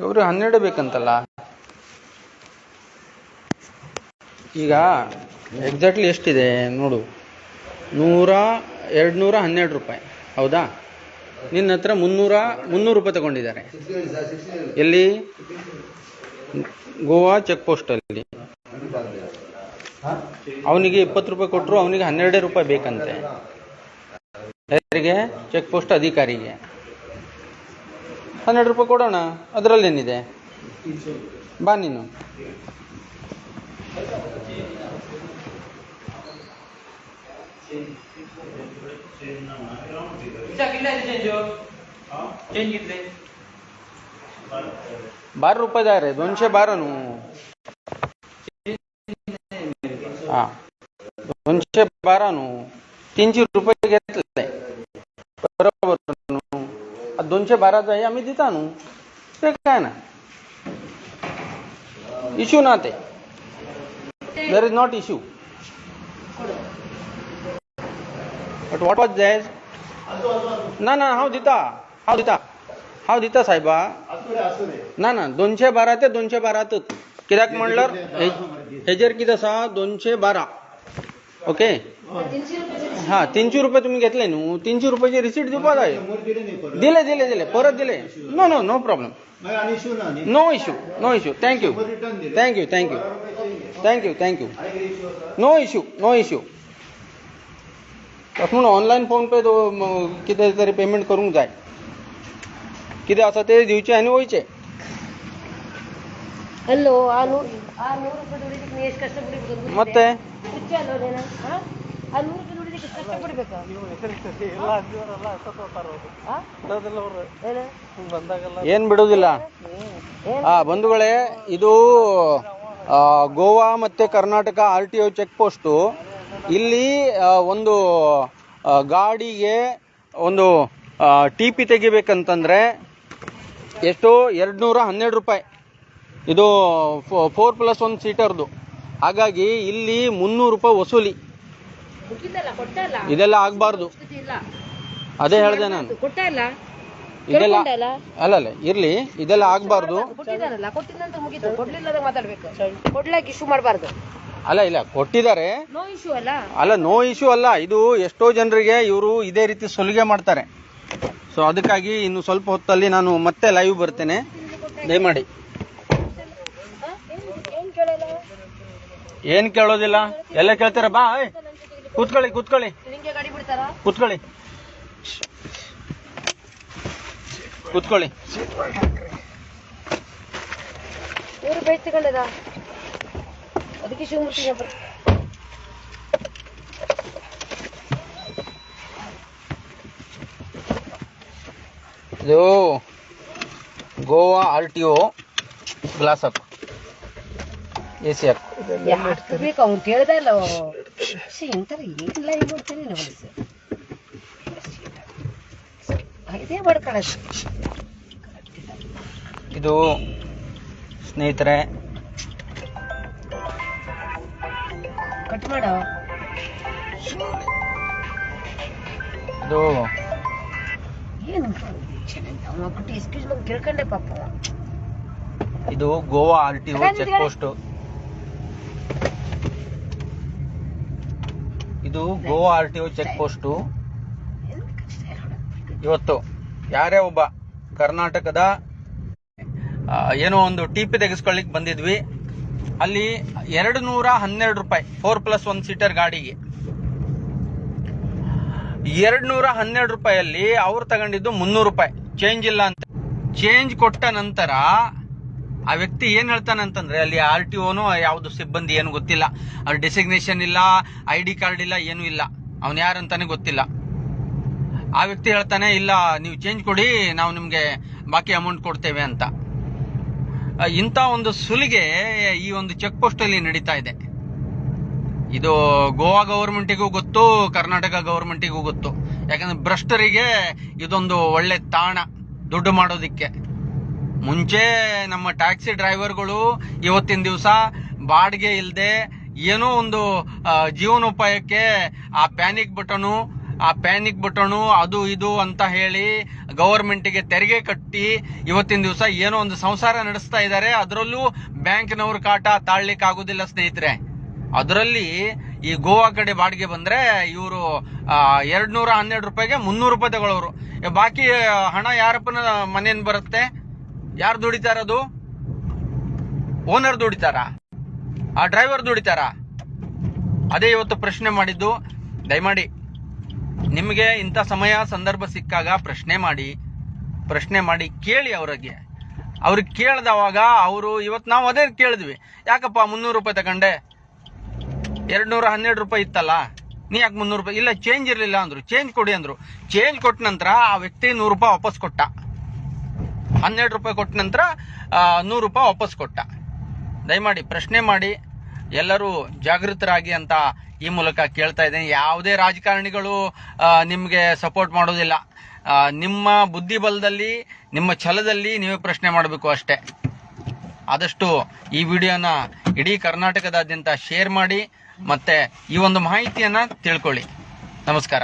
ಗೌರಿ ಹನ್ನೆರಡು ಬೇಕಂತಲ್ಲ? ಈಗ ಎಕ್ಸಾಕ್ಟ್ಲಿ ಎಷ್ಟಿದೆ ನೋಡು. ನೂರ ಎರಡು ನೂರ ಹನ್ನೆರಡು ರೂಪಾಯಿ. ಹೌದಾ? ನಿನ್ನ ಹತ್ರ ಮುನ್ನೂರ, ಮುನ್ನೂರು ರೂಪಾಯಿ ತಗೊಂಡಿದ್ದಾರೆ. ಎಲ್ಲಿ? ಗೋವಾ ಚೆಕ್ ಪೋಸ್ಟಲ್ಲಿ ಅವನಿಗೆ ಇಪ್ಪತ್ತು ರೂಪಾಯಿ ಕೊಟ್ಟರು ಅವನಿಗೆ ಹನ್ನೆರಡೇ ರೂಪಾಯಿ ಬೇಕಂತೆ. ಯಾರಿಗೆ? ಚೆಕ್ ಪೋಸ್ಟ್ ಅಧಿಕಾರಿಗೆ. ಹನ್ನೆರಡು ರೂಪಾಯಿ ಕೊಡೋಣ ಅದರಲ್ಲೇನಿದೆ ಬಾ ನೀನು बारा रुपये जाय रे दोनशे बारा न्हू हा दोनशे बारा न्हू तीनशे रुपये घेतले बरोबर न्हू आता दोनशे बारा जाय आम्ही दिता न्हू ते काय ना? इश्यू ना ते. There is not issue but what was that ना ना हांव दिता हांव दिता हांव दिता सायबा ना ना दोनशे बारा ते दोनशे बारातच कित्याक म्हणल्यार हेजेर कितें आसा दोनशे बारा. ओके? हा तीनशे रुपये तुम्ही घेतले न्हू हो, तीनशे रुपयाची रिसीट दिवपा जाय दिले दिले दिले परत दिले. No no no problem no issue no issue thank you thank you thank you thank you thank you no issue no issue म्हणून ऑनलायन फोन पे कितें तरी पेमेंट करूंक जाय कितें आसा ते दिवचे आनी वयचे. ಅಲ್ಲೋ ಆ ನೂರು ಆ ನೂರು ರೂಪಾಯಿ ದುಡಿದಕ್ಕೆ ನೀ ಎಷ್ಟು ಕಷ್ಟಪಡ್ಬೇಕು ಗೊತ್ತಿದೆ? ಮತ್ತೆ ಹುಚ್ಚ ಅಲ್ಲೋ ನೀನು ಆ? ಆ ನೂರು ರೂಪಾಯಿ ದುಡಿದಕ್ಕೆ ಎಷ್ಟು ಕಷ್ಟಪಡ್ಬೇಕಾ ಆ? ಏನು? ಏನ್ ಬಿಡುದಿಲ್ಲ? ಆ ಬಂಧುಗಳೇ ಇದು ಗೋವಾ ಮತ್ತೆ Karnataka R T O check post ಇಲ್ಲಿ ಒಂದು ಗಾಡಿಗೆ ಒಂದು ಟಿ ಪಿ ತೆಗಿಬೇಕಂತಂದ್ರೆ ಎಷ್ಟು ಎರಡು ನೂರ ಹನ್ನೆರಡು ರೂಪಾಯಿ ಇದು ಫೋರ್ ಪ್ಲಸ್ ಒನ್ ಸೀಟರ್ದು ಹಾಗಾಗಿ ಇಲ್ಲಿ ಮುನ್ನೂರು ರೂಪಾಯಿ ವಸೂಲಿ. ಇದೆಲ್ಲ ಆಗಬಾರ್ದು. ಅದೇ ಹೇಳಿದೆ ನಾನು. ಇದೆಲ್ಲ ಅಲ್ಲ ಅಲ್ಲ ಇರ್ಲಿ. ಇದೆಲ್ಲ ಆಗಬಾರ್ದು. ಅಲ್ಲ ಇಲ್ಲ ಕೊಟ್ಟಿದ್ದಾರೆ. ಅಲ್ಲ? ನೋ ಇಶ್ಯೂ ಅಲ್ಲ. ಇದು ಎಷ್ಟೋ ಜನರಿಗೆ ಇವರು ಇದೇ ರೀತಿ ಸುಲಿಗೆ ಮಾಡ್ತಾರೆ. ಸೊ ಅದಕ್ಕಾಗಿ ಇನ್ನು ಸ್ವಲ್ಪ ಹೊತ್ತಲ್ಲಿ ನಾನು ಮತ್ತೆ ಲೈವ್ ಬರ್ತೇನೆ. ದಯಮಾಡಿ ಆ? ಏನ್- ಏನ್ ಕೇಳಲ್ಲ ಏನ್ ಕೇಳೋದಿಲ್ಲ? ಎಲ್ಲ ಕೇಳ್ತಾರ? ಬಾ ಕೂತ್ಕೊಳ್ಳಿ ಕೂತ್ಕೊಳ್ಳಿ. ಕೂತ್ಕೊಳ್ಳಿ. ಕೂತ್ಕೊಳ್ಳಿ. ಊರು ತಗೊಂಡದ? ಅದಕ್ಕೆ ಶಿವಮೂರ್ತಿ ಇದು Goa R T O glass up A C up ಯಾಕೆ ಬೇಕು ಅವ್ನು ಕೇಳ್ದ ಇಲ್ಲ ಎಂತಾರ ಇಂಥವ್ರು ಏನು ಲೈವ್ ಮಾಡ್ತಾನೆ ನೋಡಿ ಇದೇ ಮಾಡ್ಕೊಳ್ಳೋದು ಇದು ಸ್ನೇಹಿತರೆ ಕಟ್ ಮಾಡೋ. ಇದು ಏನು? ಅವನ ಕೊಟ್ಟು ಎಕ್ಸ್ಕ್ಯೂಸ್ ಮಾಡಿ ಕೇಳ್ಕೊಂಡೆ ಪಾಪ. ಇದು Goa R T O check post ಇದು Goa R T O check post ಇವತ್ತು ಯಾರೇ ಒಬ್ಬ ಕರ್ನಾಟಕದ ಏನೋ ಒಂದು ಟಿ ಪಿ ತೆಗೆಸ್ಕೊಳ್ಳಿಕ್ ಬಂದಿದ್ವಿ. ಅಲ್ಲಿ ಎರಡು ನೂರ ಹನ್ನೆರಡು ರೂಪಾಯಿ ಫೋರ್ ಪ್ಲಸ್ ಒನ್ ಸೀಟರ್ ಗಾಡಿಗೆ. ಎರಡು ನೂರ ಹನ್ನೆರಡು ರೂಪಾಯಲ್ಲಿ ಅವ್ರು ತಗೊಂಡಿದ್ದು ಮುನ್ನೂರು ರೂಪಾಯಿ. ಚೇಂಜ್ ಇಲ್ಲ ಅಂತ. ಚೇಂಜ್ ಕೊಟ್ಟ ನಂತರ ಆ ವ್ಯಕ್ತಿ ಏನ್ ಹೇಳ್ತಾನೆ ಅಂತಂದ್ರೆ ಅಲ್ಲಿ ಆರ್ ಟಿ ಓನು ಯಾವ್ದು ಸಿಬ್ಬಂದಿ ಏನು ಗೊತ್ತಿಲ್ಲ. ಅವ್ರ ಡೆಸಿಗ್ನೇಷನ್ ಇಲ್ಲ ಐ ಡಿ ಕಾರ್ಡ್ ಇಲ್ಲ, ಏನೂ ಇಲ್ಲ. ಅವ್ನು ಯಾರಂತಾನೆ ಗೊತ್ತಿಲ್ಲ. ಆ ವ್ಯಕ್ತಿ ಹೇಳ್ತಾನೆ, ಇಲ್ಲ, ನೀವು ಚೇಂಜ್ ಕೊಡಿ, ನಾವು ನಿಮ್ಗೆ ಬಾಕಿ ಅಮೌಂಟ್ ಕೊಡ್ತೇವೆ ಅಂತ. ಇಂಥ ಒಂದು ಸುಲಿಗೆ ಈ ಒಂದು ಚೆಕ್ ಪೋಸ್ಟ್ ಅಲ್ಲಿ ನಡೀತಾ ಇದೆ. ಇದು ಗೋವಾ ಗೌರ್ಮೆಂಟಿಗೂ ಗೊತ್ತು, ಕರ್ನಾಟಕ ಗೌರ್ಮೆಂಟಿಗೂ ಗೊತ್ತು. ಯಾಕಂದ್ರೆ ಭ್ರಷ್ಟರಿಗೆ ಇದೊಂದು ಒಳ್ಳೆ ತಾಣ, ದುಡ್ಡು ಮಾಡೋದಿಕ್ಕೆ. ಮುಂಚೆ ನಮ್ಮ ಟ್ಯಾಕ್ಸಿ ಡ್ರೈವರ್ಗಳು ಇವತ್ತಿನ ದಿವಸ ಬಾಡಿಗೆ ಇಲ್ಲದೆ ಏನೋ ಒಂದು ಜೀವನೋಪಾಯಕ್ಕೆ ಆ ಪ್ಯಾನಿಕ್ ಬಟನು, ಆ ಪ್ಯಾನಿಕ್ ಬಟನು ಅದು ಇದು ಅಂತ ಹೇಳಿ ಗವರ್ಮೆಂಟ್ಗೆ ತೆರಿಗೆ ಕಟ್ಟಿ ಇವತ್ತಿನ ದಿವಸ ಏನೋ ಒಂದು ಸಂಸಾರ ನಡೆಸ್ತಾ ಇದ್ದಾರೆ. ಅದರಲ್ಲೂ ಬ್ಯಾಂಕ್ನವ್ರ ಕಾಟ ತಾಳ್ಲಿಕ್ಕೆ ಆಗೋದಿಲ್ಲ ಸ್ನೇಹಿತರೆ. ಅದರಲ್ಲಿ ಈ ಗೋವಾ ಕಡೆ ಬಾಡಿಗೆ ಬಂದ್ರೆ ಇವರು ಎರಡ್ ನೂರ ಹನ್ನೆರಡು ರೂಪಾಯಿಗೆ ಮುನ್ನೂರು ರೂಪಾಯಿ ತಗೊಳ್ಳೋರು ಬಾಕಿ ಹಣ ಯಾರಪ್ಪನ ಮನೆಯಿಂದ ಬರುತ್ತೆ? ಯಾರು ದುಡಿತಾರದು ಓನರ್ ದುಡಿತಾರ? ಆ ಡ್ರೈವರ್ ದುಡಿತಾರ? ಅದೇ ಇವತ್ತು ಪ್ರಶ್ನೆ ಮಾಡಿದ್ದು. ದಯಮಾಡಿ ನಿಮಗೆ ಇಂಥ ಸಮಯ, ಸಂದರ್ಭ ಸಿಕ್ಕಾಗ ಪ್ರಶ್ನೆ ಮಾಡಿ ಪ್ರಶ್ನೆ ಮಾಡಿ ಕೇಳಿ ಅವರಿಗೆ. ಅವ್ರಿಗೆ ಕೇಳ್ದವಾಗ ಅವರು ಇವತ್ತು ನಾವು ಅದೇ ಕೇಳಿದ್ವಿ. ಯಾಕಪ್ಪ ಮುನ್ನೂರು ರೂಪಾಯಿ ತಗೊಂಡೆ? ಎರಡು ನೂರ ಹನ್ನೆರಡು ರೂಪಾಯಿ ಇತ್ತಲ್ಲ? ನೀ ಯಾಕೆ ಮುನ್ನೂರು ರೂಪಾಯಿ? ಇಲ್ಲ ಚೇಂಜ್ ಇರಲಿಲ್ಲ ಅಂದರು. ಚೇಂಜ್ ಕೊಡಿ ಅಂದರು. ಚೇಂಜ್ ಕೊಟ್ಟ ನಂತರ ಆ ವ್ಯಕ್ತಿ ನೂರು ರೂಪಾಯಿ ವಾಪಸ್ ಕೊಟ್ಟ. ಹನ್ನೆರಡು ರೂಪಾಯಿ ಕೊಟ್ಟ ನಂತರ ನೂರು ರೂಪಾಯಿ ವಾಪಸ್ ಕೊಟ್ಟ. ದಯಮಾಡಿ ಪ್ರಶ್ನೆ ಮಾಡಿ. ಎಲ್ಲರೂ ಜಾಗೃತರಾಗಿ ಅಂತ ಈ ಮೂಲಕ ಕೇಳ್ತಾ ಇದ್ದೀನಿ. ಯಾವುದೇ ರಾಜಕಾರಣಿಗಳು ನಿಮಗೆ ಸಪೋರ್ಟ್ ಮಾಡೋದಿಲ್ಲ. ನಿಮ್ಮ ಬುದ್ಧಿಬಲದಲ್ಲಿ ನಿಮ್ಮ ಛಲದಲ್ಲಿ ನೀವೇ ಪ್ರಶ್ನೆ ಮಾಡಬೇಕು ಅಷ್ಟೇ. ಆದಷ್ಟು ಈ ವಿಡಿಯೋನ ಇಡೀ ಕರ್ನಾಟಕದಾದ್ಯಂತ ಶೇರ್ ಮಾಡಿ, ಮತ್ತೆ ಈ ಒಂದು ಮಾಹಿತಿಯನ್ನು ತಿಳ್ಕೊಳ್ಳಿ. ನಮಸ್ಕಾರ.